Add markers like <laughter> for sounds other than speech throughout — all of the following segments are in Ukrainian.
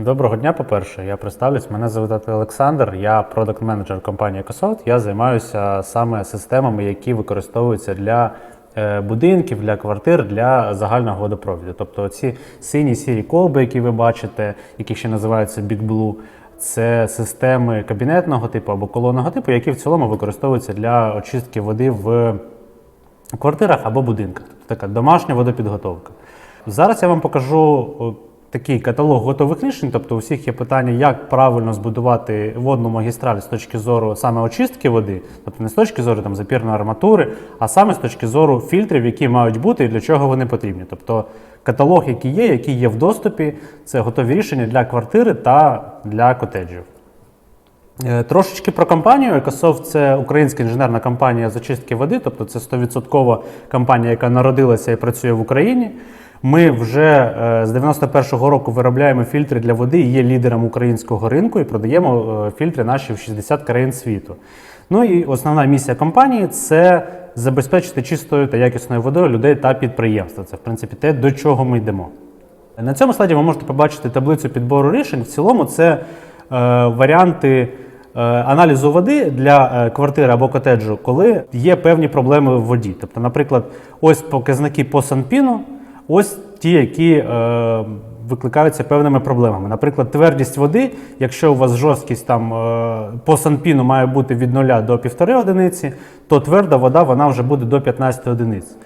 Доброго дня, по-перше, я представлюсь. Мене звати Олександр, я продакт менеджер компанії EcoSoft. Я займаюся саме системами, які використовуються для е, будинків, для квартир, для загального водопроводу. Тобто ці сині сірі колби, які ви бачите, які ще називаються Big Blue, це системи кабінетного типу або колонного типу, які в цілому використовуються для очистки води в квартирах або будинках. Тобто така домашня водопідготовка. Зараз я вам покажу о, такий каталог готових рішень. Тобто, у всіх є питання, як правильно збудувати водну магістраль з точки зору саме очистки води, тобто не з точки зору там, запірної арматури, а саме з точки зору фільтрів, які мають бути і для чого вони потрібні. Тобто каталог, який є, який є в доступі, це готові рішення для квартири та для котеджів. Е, Трошечки про компанію. EcoSoft – це українська інженерна компанія з очистки води, тобто це 100% компанія, яка народилася і працює в Україні. Ми вже е, з 91-го року виробляємо фільтри для води є лідером українського ринку і продаємо е, фільтри наші в 60 країн світу. Ну і основна місія компанії це забезпечити чистою та якісною водою людей та підприємства. Це в принципі те, до чого ми йдемо. На цьому слайді ви можете побачити таблицю підбору рішень. В цілому це е, варіанти е, аналізу води для квартири або котеджу, коли є певні проблеми в воді. Тобто, наприклад, ось показники по Санпіну, ось ті, які е, викликаються певними проблемами. Наприклад, твердість води, якщо у вас жорсткість там е, по Санпіну має бути від 0 до 1,5 одиниці, то тверда вода вона вже буде до 15 одиниць.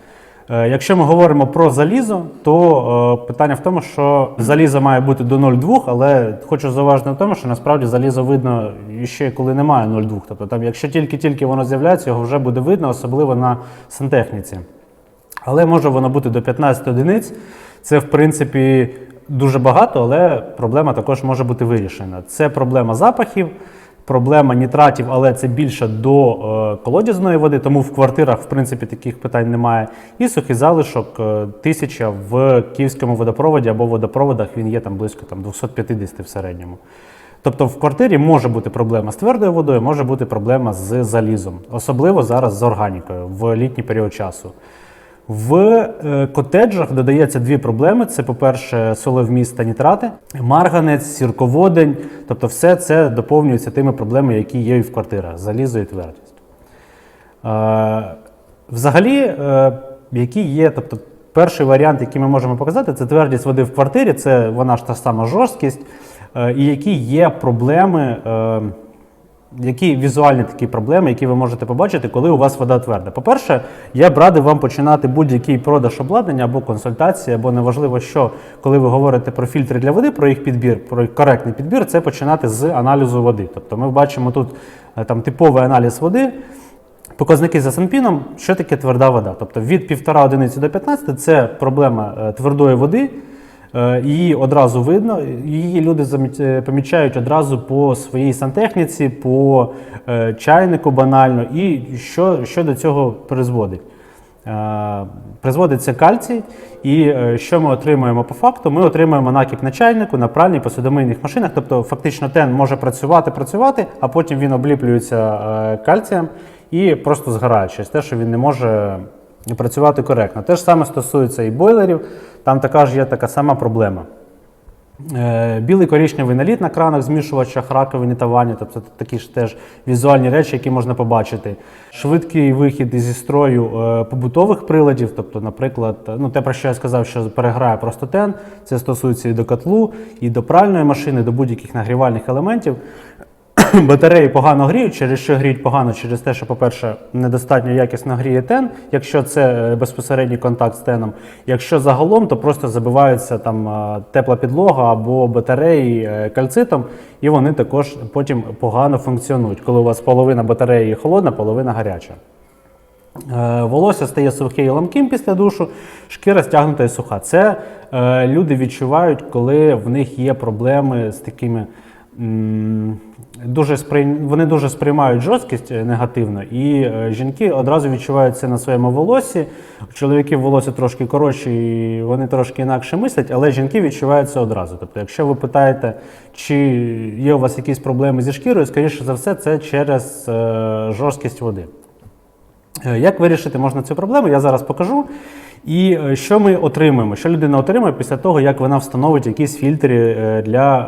Е, Якщо ми говоримо про залізо, то е, питання в тому, що залізо має бути до 0,2, але хочу зауважити на тому, що насправді залізо видно ще коли немає 0,2. Тобто там, якщо тільки-тільки воно з'являється, його вже буде видно, особливо на сантехніці. Але може воно бути до 15 одиниць. Це, в принципі, дуже багато, але проблема також може бути вирішена. Це проблема запахів, проблема нітратів, але це більше до е, колодязної води, тому в квартирах, в принципі, таких питань немає. І сухий залишок е, тисяча в київському водопроводі або водопроводах він є там близько там, 250 в середньому. Тобто в квартирі може бути проблема з твердою водою, може бути проблема з залізом, особливо зараз з органікою в літній період часу. В е, котеджах додається дві проблеми: це, по-перше, солевміст та нітрати, марганець, сірководень. Тобто, все це доповнюється тими проблемами, які є і в квартирах залізо і твердість. Е, Взагалі, е, які є, тобто, перший варіант, який ми можемо показати, це твердість води в квартирі, це вона ж та сама жорсткість, і які є проблеми. Які візуальні такі проблеми, які ви можете побачити, коли у вас вода тверда? По-перше, я б радив вам починати будь-який продаж обладнання або консультації, або неважливо що, коли ви говорите про фільтри для води, про їх підбір, про їх коректний підбір, це починати з аналізу води. Тобто ми бачимо тут е, там типовий аналіз води. Показники за санпіном, що таке тверда вода? Тобто від 1,5 одиниці до 15 це проблема е, твердої води. Е, Її одразу видно, її люди е, помічають одразу по своїй сантехніці, по е, чайнику банально, і що, що до цього призводить. Призводиться кальцій, і що ми отримуємо по факту? Ми отримуємо накіп на чайнику, на пральній, посудомийних машинах. Тобто, фактично, тен може працювати, працювати, а потім він обліплюється кальцієм і просто згорає через те, що він не може працювати коректно. Те ж саме стосується і бойлерів, там така ж є така сама проблема. Е, Білий коричневий наліт на кранах, змішувачах, раковині та ванні, тобто такі ж теж візуальні речі, які можна побачити. Швидкий вихід зі строю е, побутових приладів, тобто, наприклад, ну те, про що я сказав, що переграє просто тен, це стосується і до котлу, і до пральної машини, до будь-яких нагрівальних елементів. <clears throat> Батареї погано гріють, через що гріють погано, через те, що, по-перше, недостатньо якісно гріє тен, якщо це е, безпосередній контакт з теном. Якщо загалом, то просто забиваються там е, тепла підлога або батареї е, кальцитом, і вони також потім погано функціонують, коли у вас половина батареї холодна, половина гаряча. Волосся стає сухим і ламким після душу, шкіра стягнута і суха. Це е, люди відчувають, коли в них є проблеми з такими. м, Дуже сприй... Вони дуже сприймають жорсткість е, негативно, і е, жінки одразу відчувають це на своєму волосі. У чоловіків волосся трошки коротше, і вони трошки інакше мислять, але жінки відчувають це одразу. Тобто, якщо ви питаєте, чи є у вас якісь проблеми зі шкірою, скоріше за все, це через е, жорсткість води. Як вирішити можна цю проблему, я зараз покажу. І е, що ми отримуємо? Що людина отримує після того, як вона встановить якісь фільтри е, для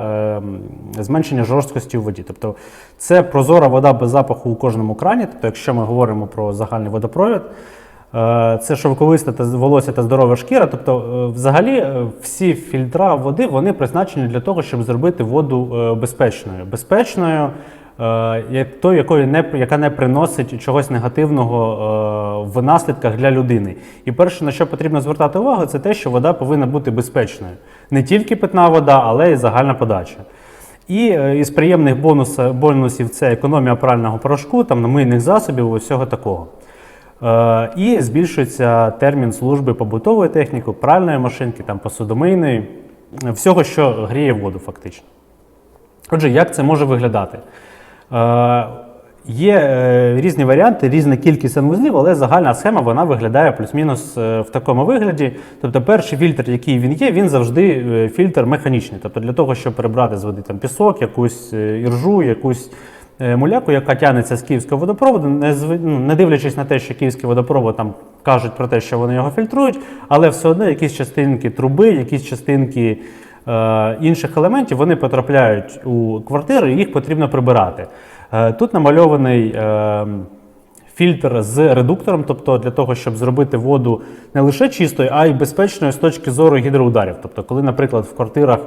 е, зменшення жорсткості у воді? Тобто це прозора вода без запаху у кожному крані. Тобто, якщо ми говоримо про загальний водопровід, е, це шовковиста та волосся та здорова шкіра. Тобто, взагалі, всі фільтра води вони призначені для того, щоб зробити воду безпечною. Безпечною. Е, той, якої не, яка не приносить чогось негативного е, в наслідках для людини. І перше, на що потрібно звертати увагу, це те, що вода повинна бути безпечною. Не тільки питна вода, але й загальна подача. І е, із приємних бонуса- бонусів це економія прального порошку, там, мийних засобів, усього такого. І збільшується термін служби побутової техніки, пральної машинки, там, посудомийної, всього, що гріє воду, фактично. Отже, як це може виглядати? Е, є е, різні варіанти, різна кількість санвузлів, але загальна схема вона виглядає плюс-мінус е, в такому вигляді. Тобто, перший фільтр, який він є, він завжди фільтр механічний. Тобто, для того, щоб прибрати з води там, пісок, якусь іржу, якусь муляку, яка тягнеться з київського водопроводу, не, ну, не дивлячись на те, що київський водопровод там кажуть про те, що вони його фільтрують, але все одно якісь частинки труби, якісь частинки інших елементів вони потрапляють у квартири, і їх потрібно прибирати. Е, тут намальований е, фільтр з редуктором, тобто для того, щоб зробити воду не лише чистою, а й безпечною з точки зору гідроударів. Тобто, коли, наприклад, в квартирах,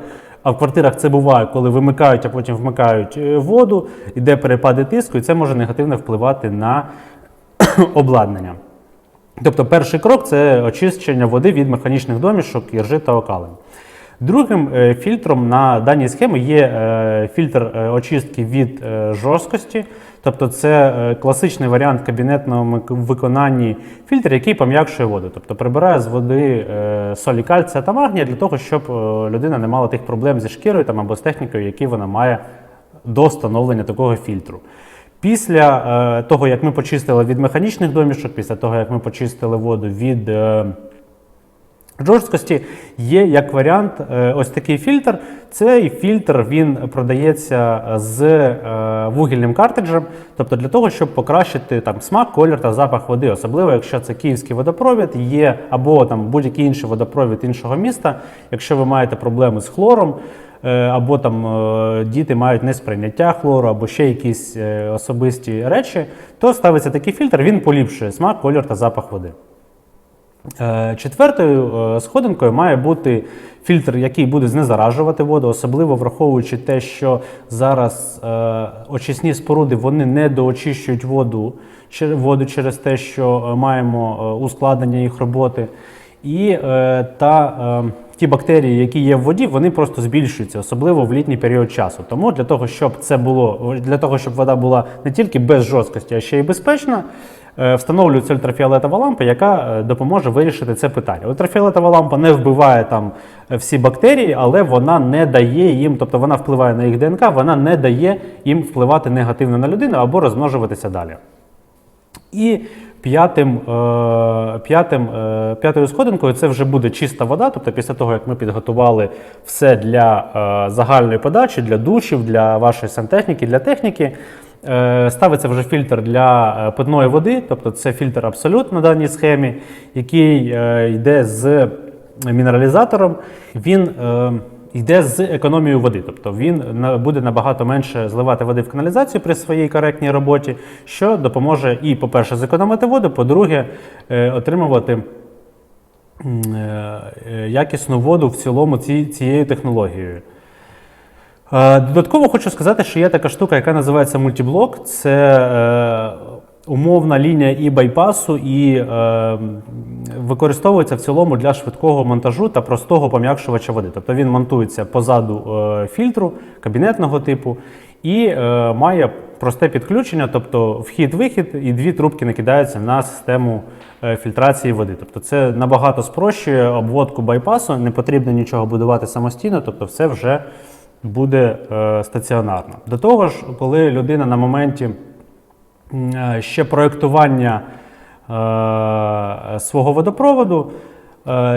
а в квартирах це буває, коли вимикають, а потім вмикають е, воду, іде перепади тиску, і це може негативно впливати на <clears throat> обладнання. Тобто перший крок це очищення води від механічних домішок, іржи та окалин. Другим е, фільтром на даній схемі є е, фільтр е, очистки від жорсткості, тобто це класичний варіант кабінетного виконанні. Фільтр, який пом'якшує воду, тобто прибирає з води солі кальція та магнія для того, щоб людина не мала тих проблем зі шкірою там, або з технікою, які вона має до встановлення такого фільтру. Після того, як ми почистили від механічних домішок, після того, як ми почистили воду від жорсткості, є як варіант е, ось такий фільтр. Цей фільтр він продається з е, вугільним картриджем, тобто для того, щоб покращити там, смак, колір та запах води, особливо якщо це київський водопровід, є або там будь-який інший водопровід іншого міста. Якщо ви маєте проблеми з хлором, е, або там е, діти мають несприйняття хлору, або ще якісь е, особисті речі, то ставиться такий фільтр, він поліпшує смак, колір та запах води. Е, Четвертою е, сходинкою має бути фільтр, який буде знезаражувати воду, особливо враховуючи те, що зараз е, очисні споруди вони не доочищують воду, воду через те, що маємо ускладнення їх роботи. І та, ті бактерії, які є в воді, вони просто збільшуються, особливо в літній період часу. Тому для того, щоб це було, для того, щоб вода була не тільки без жорсткості, а ще й безпечна, встановлюється ультрафіолетова лампа, яка е, допоможе вирішити це питання. Ультрафіолетова лампа не вбиває там е, всі бактерії, але вона не дає їм, тобто вона впливає на їх ДНК, вона не дає їм впливати негативно на людину або розмножуватися далі. І п'ятим, е, п'ятим, е, п'ятою сходинкою це вже буде чиста вода. Тобто, після того, як ми підготували все для е, загальної подачі, для душів, для вашої сантехніки, для техніки. Е, Ставиться вже фільтр для е, питної води, тобто це фільтр абсолют на даній схемі, який е, йде з мінералізатором. Він йде з економією води, тобто він буде набагато менше зливати води в каналізацію при своїй коректній роботі, що допоможе і, по-перше, зекономити воду, по-друге, отримувати якісну воду в цілому ці- цією технологією. Е, Додатково хочу сказати, що є така штука, яка називається мультиблок. Це е, умовна лінія і байпасу, і е, використовується в цілому для швидкого монтажу та простого пом'якшувача води. Тобто він монтується позаду фільтру кабінетного типу і має просте підключення, тобто вхід-вихід, і дві трубки накидаються на систему фільтрації води. Тобто це набагато спрощує обводку байпасу, не потрібно нічого будувати самостійно, тобто все вже буде е, стаціонарно. До того ж, коли людина на моменті е, ще проєктування е, свого водопроводу,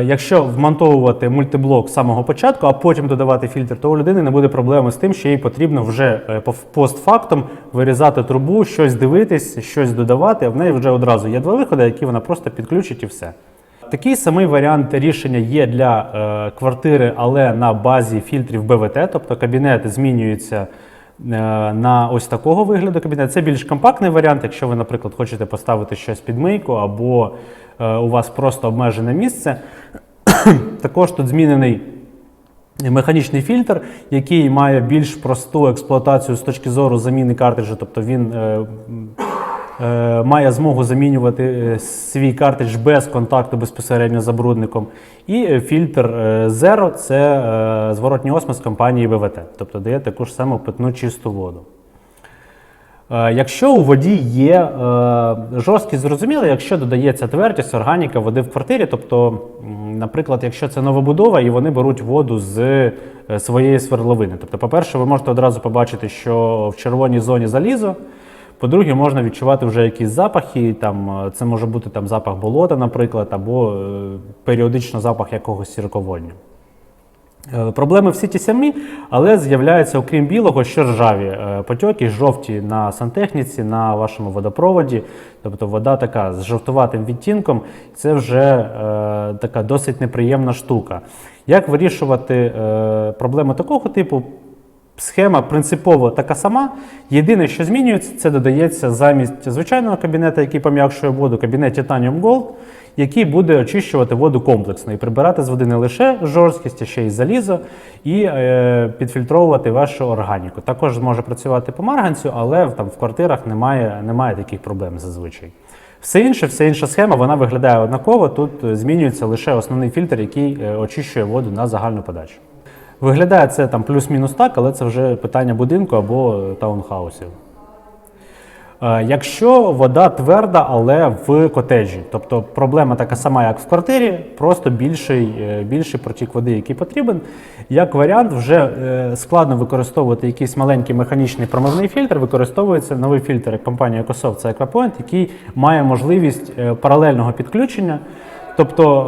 якщо вмонтовувати мультиблок з самого початку, а потім додавати фільтр, то у людини не буде проблеми з тим, що їй потрібно вже постфактом вирізати трубу, щось дивитись, щось додавати, а в неї вже одразу є два виходи, які вона просто підключить і все. Такий самий варіант рішення є для е, квартири, але на базі фільтрів БВТ, тобто кабінет змінюється е, на ось такого вигляду кабінет. Це більш компактний варіант, якщо ви, наприклад, хочете поставити щось під мийку, або е, у вас просто обмежене місце. <clears throat> Також тут змінений механічний фільтр, який має більш просту експлуатацію з точки зору заміни картриджа, тобто він має змогу замінювати е, свій картридж без контакту безпосередньо з забрудником. І е, фільтр е, Zero – це е, зворотній осмос компанії ВВТ, тобто дає таку ж саму питну чисту воду. Е, Якщо у воді є е, жорсткість, зрозуміло, якщо додається твердість, органіка води в квартирі, тобто, наприклад, якщо це новобудова і вони беруть воду з е, своєї свердловини. Тобто, по-перше, ви можете одразу побачити, що в червоній зоні залізо. По-друге, можна відчувати вже якісь запахи. Там, е, це може бути там, запах болота, наприклад, або е, періодично запах якогось сірководню. Е, Проблеми всі ті самі, але з'являються, окрім білого, ще ржаві потьоки, жовті на сантехніці, на вашому водопроводі. Тобто вода така з жовтуватим відтінком, це вже е, така досить неприємна штука. Як вирішувати е, проблеми такого типу? Схема принципово така сама. Єдине, що змінюється, це додається замість звичайного кабінета, який пом'якшує воду, кабінет Titanium Gold, який буде очищувати воду комплексно і прибирати з води не лише жорсткість, а ще й залізо, і е, підфільтровувати вашу органіку. Також зможе працювати по марганцю, але там в квартирах немає, немає таких проблем зазвичай. Все інше, вся інша схема, вона виглядає однаково. Тут е, змінюється лише основний фільтр, який е, очищує воду на загальну подачу. Виглядає це там плюс-мінус так, але це вже питання будинку або таунхаусів. Е, Якщо вода тверда, але в котеджі, тобто проблема така сама, як в квартирі, просто більший, е, більший протік води, який потрібен. Як варіант, вже е, складно використовувати якийсь маленький механічний промивний фільтр, використовується новий фільтр компанії EcoSoft, це Aquapoint, який має можливість паралельного підключення. Тобто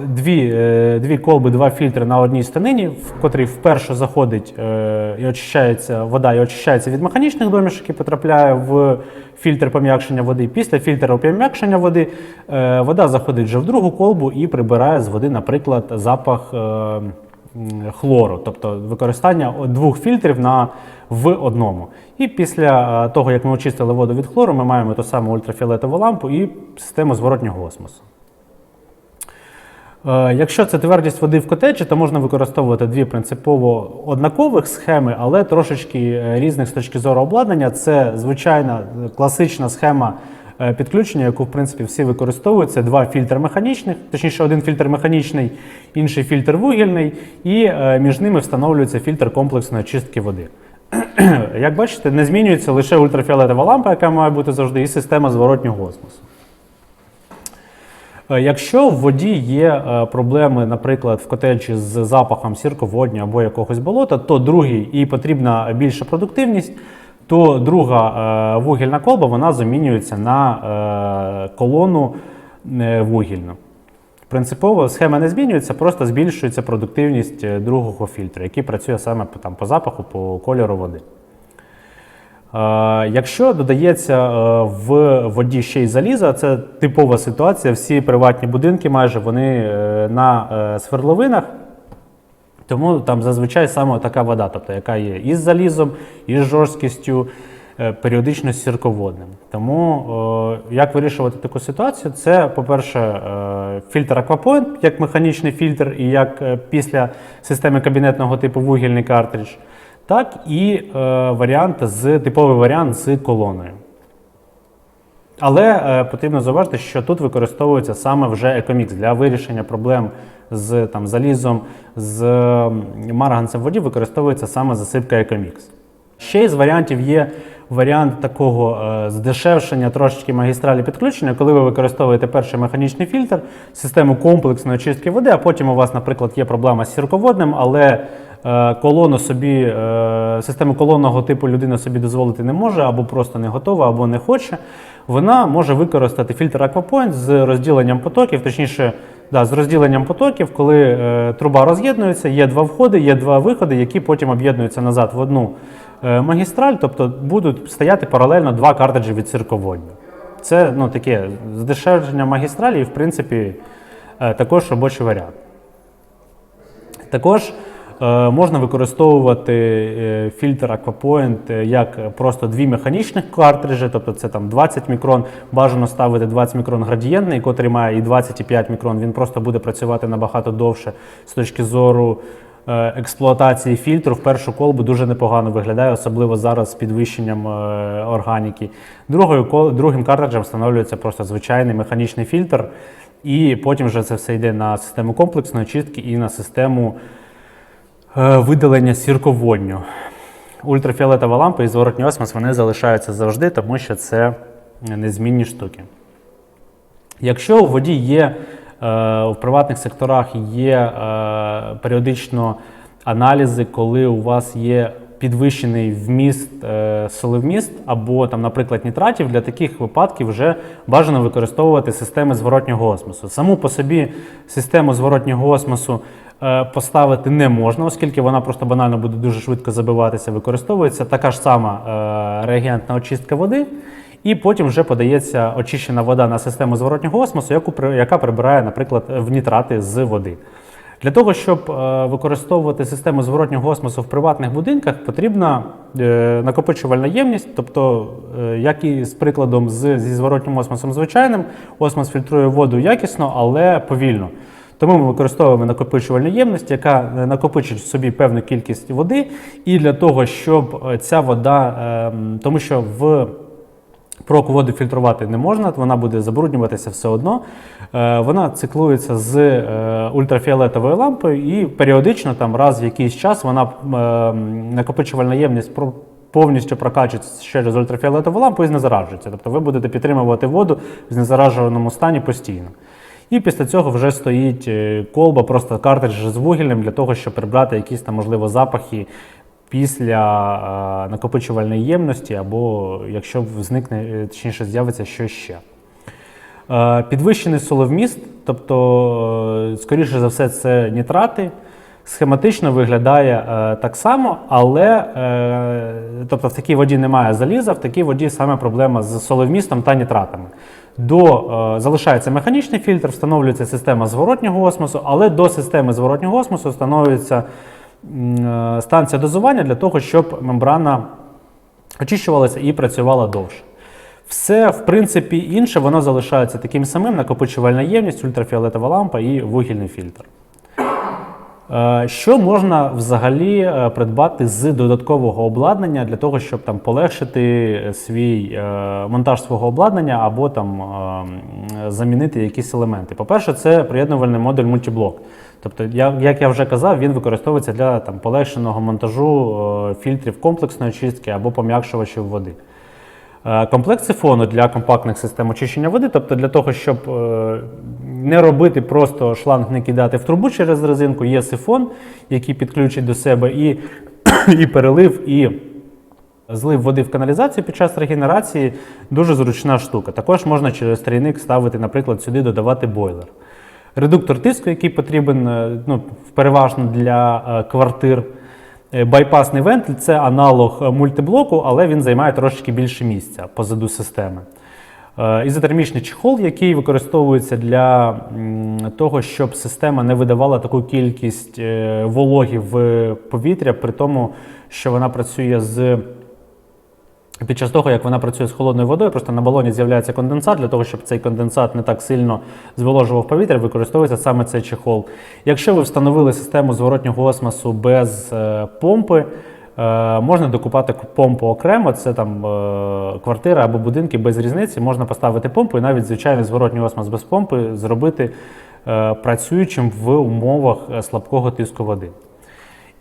е, дві, е, дві колби, два фільтри на одній станині, в котрій вперше заходить е, і очищається вода і очищається від механічних домішок, які потрапляє в фільтр пом'якшення води. Після фільтру пом'якшення води вода заходить вже в другу колбу і прибирає з води, наприклад, запах хлору, тобто використання двох фільтрів на, в одному. І після того, як ми очистили воду від хлору, ми маємо ту саму ультрафіолетову лампу і систему зворотнього осмосу. Е, Якщо це твердість води в котеджі, то можна використовувати дві принципово однакових схеми, але трошечки е, різних з точки зору обладнання. Це звичайна е, класична схема підключення, яку в принципі всі використовують. Це два фільтри механічних, точніше, один фільтр механічний, інший фільтр вугільний, і між ними встановлюється фільтр комплексної чистки води. <clears throat> Як бачите, не змінюється лише ультрафіолетова лампа, яка має бути завжди, і система зворотнього осмосу. Е, Якщо в воді є е, проблеми, наприклад, в котеджі з запахом сірководню або якогось болота, то другий і потрібна більша продуктивність, то друга е, вугільна колба вона замінюється на колону вугільну. Принципово схема не змінюється, просто збільшується продуктивність другого фільтру, який працює саме там, по запаху, по кольору води. Якщо додається е, в воді ще й залізо, це типова ситуація. Всі приватні будинки майже вони е, на е, свердловинах, тому там зазвичай саме така вода, тобто яка є із залізом, із жорсткістю, е, періодично з сірководним. Тому як вирішувати таку ситуацію? Це, по-перше, фільтр Aquapoint, як механічний фільтр, і як після системи кабінетного типу вугільний картридж, так і е, варіант з типовий варіант з колоною. Але е, потрібно зауважити, що тут використовується саме вже екомікс для вирішення проблем з там, залізом, з м, марганцем воді використовується саме засипка екомікс. Ще із варіантів є варіант такого е, здешевшення трошечки магістралі підключення, коли ви використовуєте перший механічний фільтр, систему комплексної очистки води, а потім у вас, наприклад, є проблема з сірководним, але е, колону собі, е, систему колонного типу людина собі дозволити не може, або просто не готова, або не хоче. Вона може використати фільтр Aquapoint з розділенням потоків, точніше, да, з розділенням потоків, коли е, труба роз'єднується, є два входи, є два виходи, які потім об'єднуються назад в одну е, магістраль, тобто будуть стояти паралельно два картриджі від цирководню. Це ну, таке здешевлення магістралі, і в принципі е, також робочий варіант. Також е, можна використовувати е, фільтр Aquapoint е, як просто дві механічних картриджі, тобто це там 20 мікрон, бажано ставити 20 мікрон градієнтний, котрий має і 25 мікрон, він просто буде працювати набагато довше з точки зору е, експлуатації фільтру. В першу колбу дуже непогано виглядає, особливо зараз з підвищенням е, органіки. Другою, другим картриджем встановлюється просто звичайний механічний фільтр. І потім вже це все йде на систему комплексної чистки і на систему е, видалення сірководню. Ультрафіолетова лампа і зворотній осмос вони залишаються завжди, тому що це незмінні штуки. Якщо у воді є е, в приватних секторах є е, періодично аналізи, коли у вас є підвищений вміст е, солевміст або, там, наприклад, нітратів, для таких випадків вже бажано використовувати системи зворотнього осмосу. Саму по собі систему зворотнього осмосу е, поставити не можна, оскільки вона просто банально буде дуже швидко забиватися. Використовується така ж сама е, реагентна очистка води. І потім вже подається очищена вода на систему зворотнього осмосу, яку, яка прибирає, наприклад, в нітрати з води. Для того, щоб е, використовувати систему зворотнього осмосу в приватних будинках, потрібна е, накопичувальна ємність. Тобто, е, як і з прикладом з, зі зворотнім осмосом звичайним, осмос фільтрує воду якісно, але повільно. Тому ми використовуємо накопичувальну ємність, яка е, накопичить в собі певну кількість води. І для того, щоб е, ця вода, е, тому що в Проку воду фільтрувати не можна, вона буде забруднюватися все одно. Е, Вона циклується з ультрафіолетовою лампою і періодично, там раз в якийсь час, вона е, накопичувальна ємність повністю прокачується через ультрафіолетову лампу і знезаражується. Тобто ви будете підтримувати воду в знезараженому стані постійно. І після цього вже стоїть е, колба, просто картридж з вугільним для того, щоб прибрати якісь там, можливо, запахи після накопичувальної ємності, або якщо зникне, е, точніше з'явиться щось ще. Е, Підвищений соловміст, тобто, скоріше за все, це нітрати. Схематично виглядає так само, але тобто в такій воді немає заліза, в такій воді саме проблема з соловмістом та нітратами. До, е, залишається механічний фільтр, встановлюється система зворотнього осмосу, але до системи зворотнього осмосу встановлюється е, станція дозування для того, щоб мембрана очищувалася і працювала довше. Все, в принципі, інше, воно залишається таким самим: накопичувальна ємність, ультрафіолетова лампа і вугільний фільтр. Е, Що можна взагалі е, придбати з додаткового обладнання для того, щоб там полегшити е, свій е, монтаж свого обладнання або там е, замінити якісь елементи? По-перше, це приєднувальний модуль мультиблок. Тобто, як я вже казав, він використовується для там полегшеного монтажу е, фільтрів комплексної очистки або пом'якшувачів води. Е, Комплект сифону для компактних систем очищення води, тобто для того, щоб е, не робити просто шланг, не кидати в трубу через резинку, є сифон, який підключить до себе і, <clears throat> і перелив, і злив води в каналізацію під час регенерації дуже зручна штука. Також можна через трійник ставити, наприклад, сюди додавати бойлер. Редуктор тиску, який потрібен е, ну, переважно для квартир. Е, Байпасний вентиль це аналог е, мультиблоку, але він займає трошечки більше місця позаду системи. Е, Ізотермічний чехол, який використовується для того, щоб система не видавала таку кількість вологи в повітря, при тому, що вона працює з під час того, як вона працює з холодною водою, просто на балоні з'являється конденсат. Для того, щоб цей конденсат не так сильно зволожував повітря, використовується саме цей чехол. Якщо ви встановили систему зворотнього осмосу без е, помпи, е, можна докупати помпу окремо. Це там е, квартира або будинки без різниці. Можна поставити помпу і навіть звичайний зворотній осмос без помпи зробити працюючим в умовах слабкого тиску води.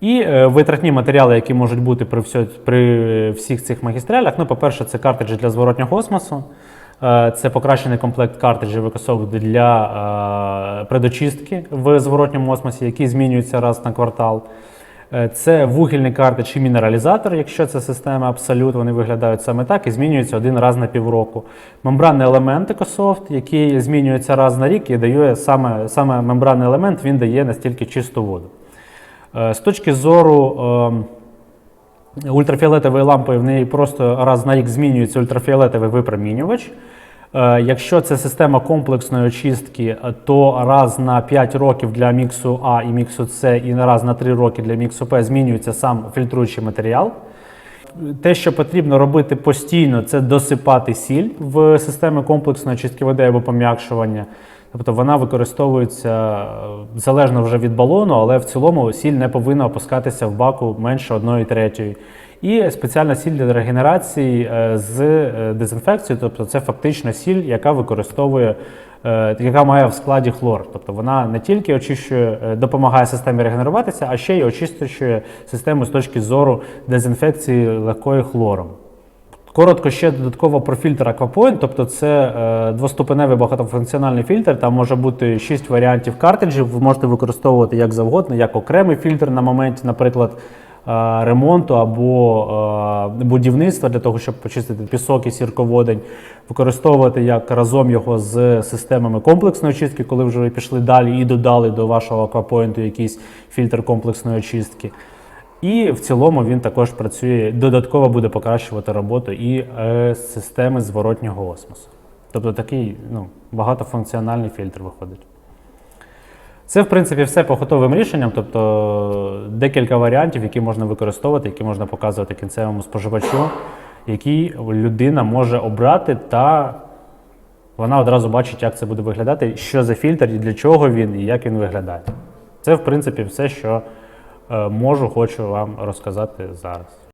І е, витратні матеріали, які можуть бути при, всьо- при всіх цих магістралях. Ну, по-перше, це картриджі для зворотнього осмосу. Е, Це покращений комплект картриджів використовують для е, предочистки в зворотньому осмосі, які змінюються раз на квартал. Це вугільний картридж і мінералізатор, якщо це система Absolute, вони виглядають саме так і змінюються один раз на півроку. Мембранний елемент EcoSoft, який змінюється раз на рік і дає саме, саме мембранний елемент, він дає настільки чисту воду. Е, З точки зору е, ультрафіолетової лампи, в неї просто раз на рік змінюється ультрафіолетовий випромінювач. Е, Якщо це система комплексної очистки, то раз на 5 років для міксу А і міксу С, і раз на 3 роки для міксу П змінюється сам фільтруючий матеріал. Те, що потрібно робити постійно, це досипати сіль в системи комплексної очистки води або пом'якшування. Тобто вона використовується е, залежно вже від балону, але в цілому сіль не повинна опускатися в баку менше 1 третьої. І спеціальна сіль для регенерації е, з е, дезінфекцією, тобто це фактично сіль, яка використовує, яка має в складі хлор. Тобто вона не тільки очищує, допомагає системі регенеруватися, а ще й очищує систему з точки зору дезінфекції легкої хлором. Коротко ще додатково про фільтр Aquapoint, тобто це е, двоступеневий багатофункціональний фільтр. Там може бути 6 варіантів картриджів. Ви можете використовувати як завгодно, як окремий фільтр на моменті, наприклад, е, ремонту або е, будівництва для того, щоб почистити пісок і сірководень, використовувати як разом його з системами комплексної очистки, коли вже ви пішли далі і додали до вашого Aquapoint якийсь фільтр комплексної очистки. І в цілому він також працює, додатково буде покращувати роботу і е, системи зворотнього осмосу. Тобто такий ну, багатофункціональний фільтр виходить. Це, в принципі, все по готовим рішенням, тобто декілька варіантів, які можна використовувати, які можна показувати кінцевому споживачу, які людина може обрати, та вона одразу бачить, як це буде виглядати, що за фільтр, і для чого він, і як він виглядає. Це, в принципі, все, що можу, хочу вам розказати зараз.